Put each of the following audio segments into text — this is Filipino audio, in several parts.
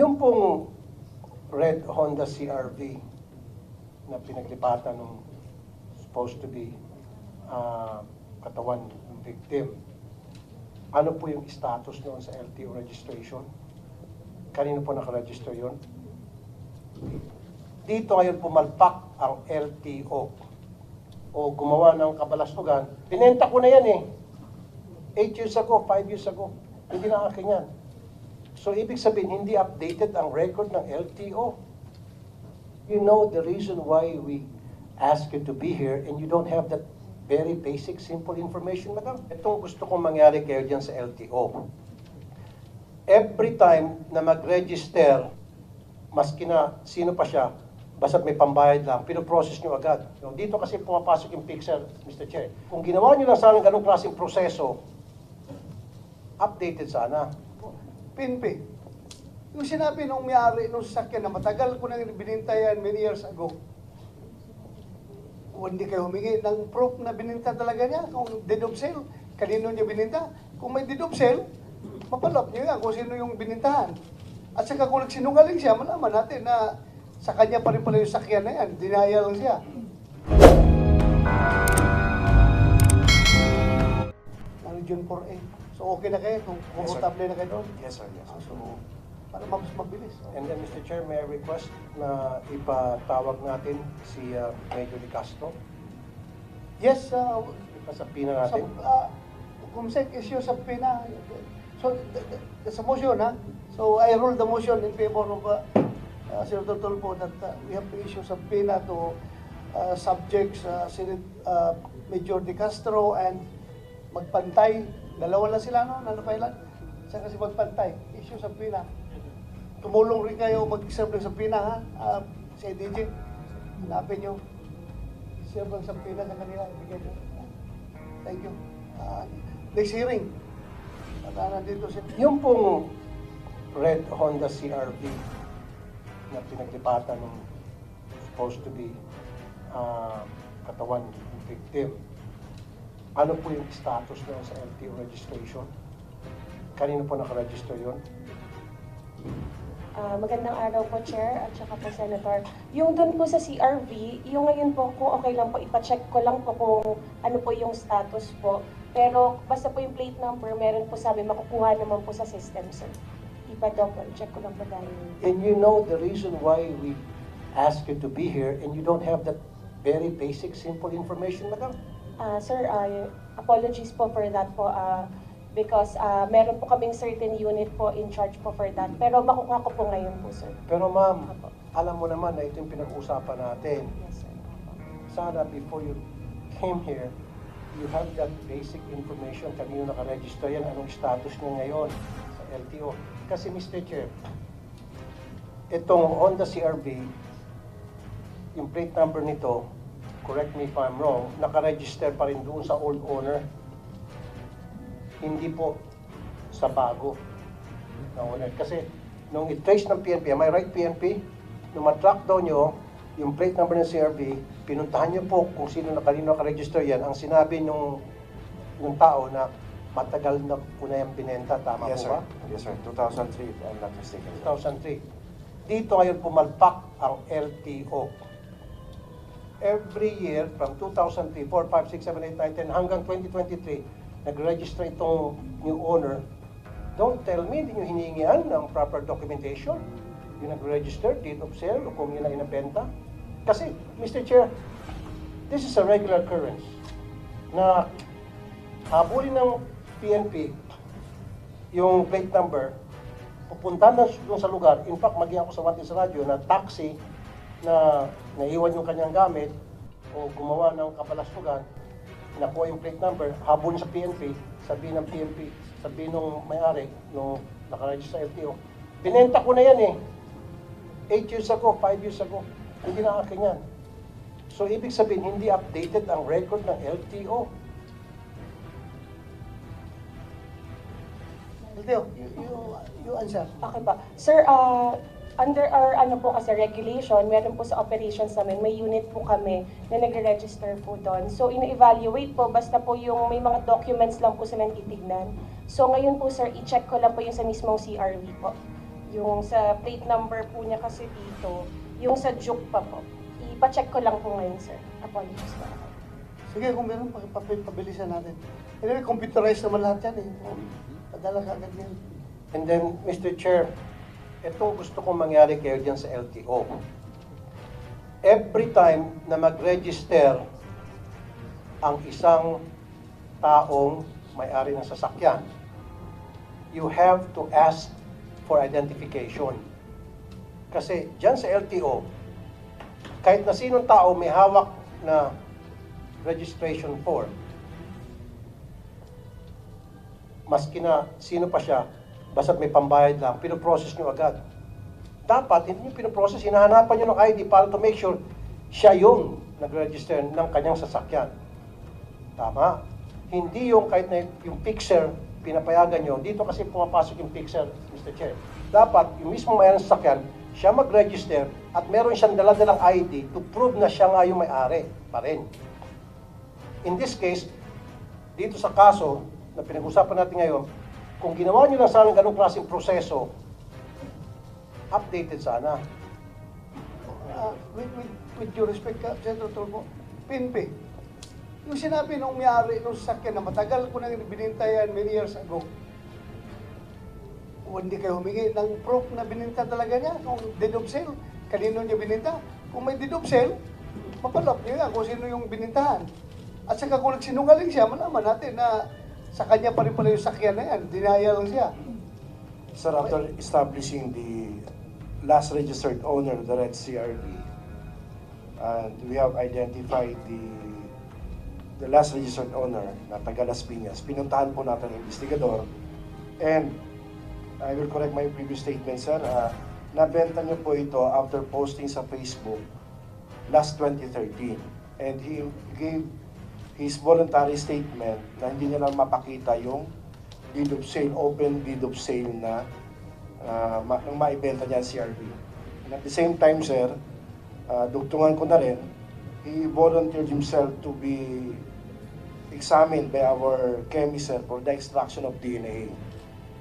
Yung pong red Honda CRV na pinaglipatan ng supposed to be ah, katawan ng victim, ano po yung status noon sa LTO registration? Kanino po nakaregister yun? Dito ngayon pumalpak ang LTO o gumawa ng kabalastugan. Pinenta ko na yan eh. 8 years ago, 5 years ago. Hindi na akin yan. So, ibig sabihin, hindi updated ang record ng LTO. You know the reason why we ask you to be here and you don't have that very basic, simple information, madam. Itong gusto kong mangyari kayo dyan sa LTO. Every time na mag-register, maski na sino pa siya, basta may pambayad lang, pinoprocess nyo agad. So, dito kasi pumapasok yung pixel, Mr. Chair. Kung ginawa nyo lang sana ganong klaseng proseso, updated sana. PNP. Yung sinabi nung may-ari nung sasakyan na matagal ko nang binintayan many years ago. Kung hindi kayo humingi ng proof na bininta talaga niya, kung deed sale, kanino niya bininta. Kung may deed of sale, mapalap niyo yan kung sino yung binintahan. At saka kung nagsinungaling siya, malaman natin na sa kanya pa rin pala yung sakyan na yan. Dinaya lang siya. Ano June 4A. So okay na kayo kung komportable na kayo doon? Yes, sir. Yes, Ah, sir. So, para mas mabilis. And then, Mr. Chair, may I request na ipatawag natin si uh, Major De Castro? Yes, uh, Ipasapina sa, natin. uh, Kumsek issue sa PINA. So, th- th- there's a motion, ha? So, I rule the motion in favor of uh, uh, Senator Tulfo that uh, we have to issue sa PINA to uh, subjects uh, Senate uh, Major De Castro and Magpantay. Dalawa lang sila, no? Nanapailan. Saka si Magpantay. Issue sa PINA. Tumulong rin kayo mag-serve sa PINA, ha? Uh, si DJ. Hanapin nyo. Serve ng sa PINA sa kanila. Ibigay nyo. Thank you. Uh, next hearing. Pagka nandito si... Yung pong red Honda CRV na pinaglipatan ng supposed to be ah, katawan ng victim, ano po yung status noon sa LTO registration? Kanino po nakaregister yun? Ah, magandang araw po, Chair, at saka po, Senator. Yung dun po sa CRV, yung ngayon po, kung okay lang po, ipacheck ko lang po kung ano po yung status po. Pero basta po yung plate number, meron po sabi, makukuha naman po sa system, sir. Ipa-double check ko lang po dahil. And you know the reason why we ask you to be here and you don't have that very basic, simple information, madam? Ah, sir, ah, apologies po for that po. ah, because ah, meron po kaming certain unit po in charge po for that. Pero makukuha ko po ngayon po, sir. Pero ma'am, Apo. alam mo naman na ito yung pinag-uusapan natin. Yes, sir. Sana before you came here, you have that basic information, kanino nakaregister yan, anong status niya ngayon sa LTO. Kasi Mr. Chair, itong Honda CRV, yung plate number nito, correct me if I'm wrong, nakaregister pa rin doon sa old owner. Hindi po sa bago na owner. Kasi nung i-trace ng PNP, am I right PNP? Nung matrack daw nyo, yung plate number ng CRV, pinuntahan nyo po kung sino na kanino nakaregister yan. Ang sinabi nung, nung tao na matagal na po na yung binenta, tama Yes, po sir. ba? Yes, sir. 2003, if I'm not mistaken. sir. 2003. Dito ngayon pumalpak ang LTO. Every year from 2003, 4, 5, 6, 7, 8, 9, 10 hanggang 2023, nag-register itong new owner. Don't tell me hindi nyo hiningian ng proper documentation. Yung nag-register, date of sale, o kung yun ay inabenta. Kasi, Mr. Chair, this is a regular occurrence na habulin ng PNP yung plate number, pupunta na sa lugar, in fact, maging ako sa Wanted sa radyo na taxi na naiwan yung kanyang gamit o gumawa ng kapalastugan, nakuha yung plate number, habulin sa PNP, sabihin ng PNP, sabihin nung may-ari, nung nakaregister sa LTO, binenta ko na yan eh. 8 years ago, 5 years ago, hindi na akin yan. So, ibig sabihin, hindi updated ang record ng LTO. Leo, you, you, you answer. Okay pa. Sir, ah, under our ano po kasi regulation, meron po sa operations namin, may unit po kami na nagre-register po doon. So, ina-evaluate po, basta po yung may mga documents lang po sila titignan. So, ngayon po sir, i-check ko lang po yung sa mismong CRV po. Yung sa plate number po niya kasi dito, yung sa juke pa po. Ipacheck ko lang po ngayon, sir. Apologies po. Sige, kung meron, pa- pa- pabilisan natin. Anyway, computerized naman lahat yan eh. Padala ka agad yan. And then, Mr. Chair, itong gusto kong mangyari kayo dyan sa LTO. Every time na mag-register ang isang taong may-ari ng sasakyan, you have to ask for identification. Kasi dyan sa LTO, kahit na sinong tao may hawak na registration form, maski na sino pa siya, basta't may pambayad lang, pinoprocess nyo agad. Dapat, hindi nyo pinoprocess, hinahanapan nyo ng ID para to make sure siya yung nag-register ng kanyang sasakyan. Tama? Hindi yung kahit na yung fixer, pinapayagan nyo. Dito kasi pumapasok yung fixer, Mr. Chair. Dapat, yung mismo may ng sasakyan, siya mag-register at meron siyang daladalang ID to prove na siya nga yung may-ari pa rin. In this case, dito sa kaso na pinag-usapan natin ngayon, kung ginawa nyo lang sana ganong klaseng proseso, updated sana. Ah, with, with, with due respect ka, Senator Tulfo, PNP, yung sinabi nung may-ari nung sasakyan na matagal ko nang bininta yan many years ago, o hindi kayo humingi ng proof na bininta talaga niya nung deed kanino niya bininta. Kung may deed of sale, mapalap niya kung sino yung binintahan. At saka kung nagsinungaling siya, malaman natin na sa kanya pa rin pala yung sakyan na yan, dinaya lang siya. Sir, after establishing the last registered owner, the Red CRV, and we have identified the the last registered owner na taga Piñas, pinuntahan po natin ang investigador and I will correct my previous statement, sir. Uh, nabenta niyo po ito after posting sa Facebook last 2013. And he gave his voluntary statement na hindi niya lang mapakita yung deed of sale, open deed of sale na uh, ma- nang maibenta niya ang CRB. And at the same time, sir, uh, dugtungan ko na rin, he volunteered himself to be examined by our chemist sir, for the extraction of DNA.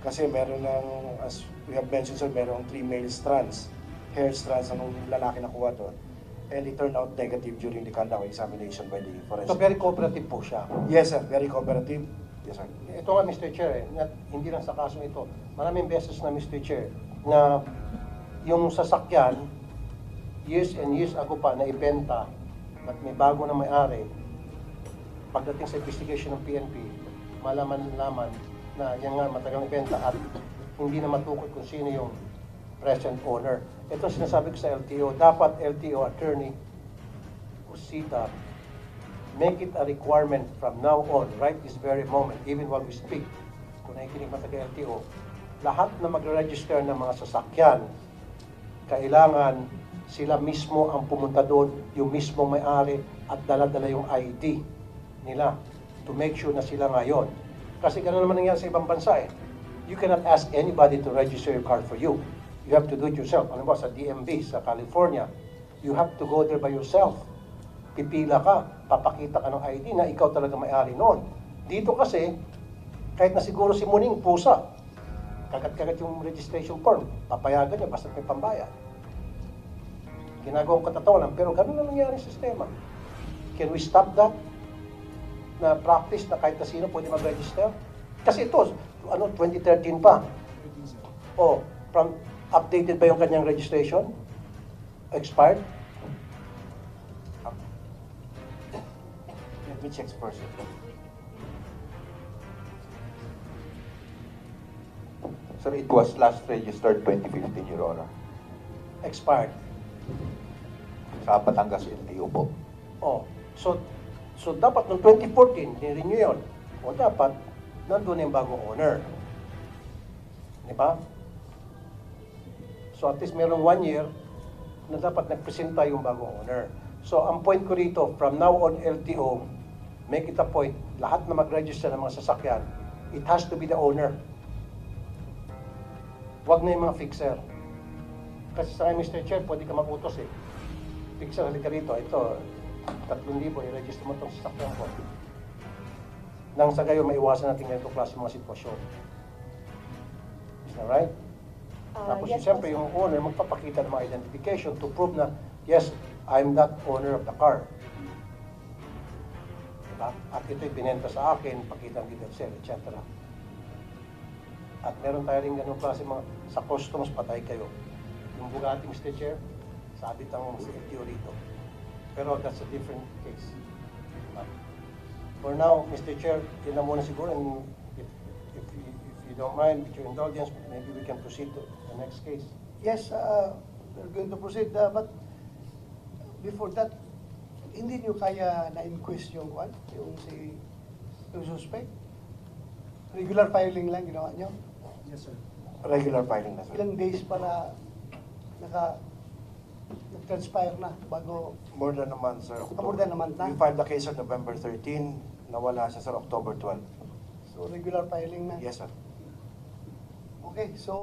Kasi meron ng, as we have mentioned sir, meron three male strands, hair strands ng lalaki na kuha doon. And it turned out negative during the conduct examination by the forensic. So very cooperative po siya. Yes sir, very cooperative. Yes sir. Ito nga Mr. Chair, eh, na, hindi lang sa kasong ito, maraming beses na Mr. Chair, na yung sasakyan, years and years ago pa na ibenta at may bago na may-ari, pagdating sa investigation ng PNP, malaman-laman na yan nga matagal ibenta at hindi na matukot kung sino yung present owner. Ito sinasabi ko sa LTO, dapat LTO attorney, Usita, make it a requirement from now on, right this very moment, even while we speak, kung nakikinig man taga LTO, lahat na magre-register ng mga sasakyan, kailangan sila mismo ang pumunta doon, yung mismo may-ari at dala-dala yung ID nila to make sure na sila ngayon. Kasi gano'n naman nangyari sa ibang bansa eh. You cannot ask anybody to register your car for you. You have to do it yourself. Ano ba, sa DMV, sa California, you have to go there by yourself pipila ka, papakita ka ng ID na ikaw talaga may-ari noon. Dito kasi, kahit na siguro si Muning pusa, kagat-kagat yung registration form, papayagan niya basta may pambayad. Ginagawang katatawanan, pero ganun na nangyari sistema. Can we stop that? Na practice na kahit na sino pwede mag-register? Kasi ito, ano, 2013 pa. Oh, from, updated ba yung kanyang registration? Expired? Let me check first. Sir, it was last registered 2015, Your Honor. Expired. Sa Batangas LTO po. Oh, so so dapat noong 2014, nirenew yun. O dapat, nandun yung bagong owner. Di ba? So at least merong one year na dapat nagpresenta yung bagong owner. So ang point ko rito, from now on LTO, make it a point, lahat na mag-register ng mga sasakyan, it has to be the owner. Huwag na yung mga fixer. Kasi sa Mr. Chair, pwede ka mag-utos eh. Fixer, halika rito. Ito, 3,000, i-register mo itong sasakyan ko. Nang sa gayon, maiwasan natin ganito klase mga sitwasyon. Is that right? Ah, Tapos yes siyempre yung owner magpapakita ng mga identification to prove na, yes, I'm that owner of the car. Diba? At ito'y binenta sa akin, pakita of sale, etc. At meron tayo rin ganun klase mga, sa customs patay kayo. Yung Bugatti, Mr. Chair, sabit ang LTO rito. Pero that's a different case. Diba? For now, Mr. Chair, yun na muna siguro. And you don't mind, with your indulgence, maybe we can proceed to the next case. Yes, uh, we're going to proceed, uh, but before that, hindi nyo kaya na-inquest yung kwan, yung si, yung suspect? Regular filing lang ginawa nyo? Yes, sir. Regular filing na, sir. Ilang days para naka, nag-transpire na bago, More than a month, sir. Ah, more than a month na? We filed the case on November 13, nawala siya, sir, October 12. so regular filing na? Yes, sir. Okay, so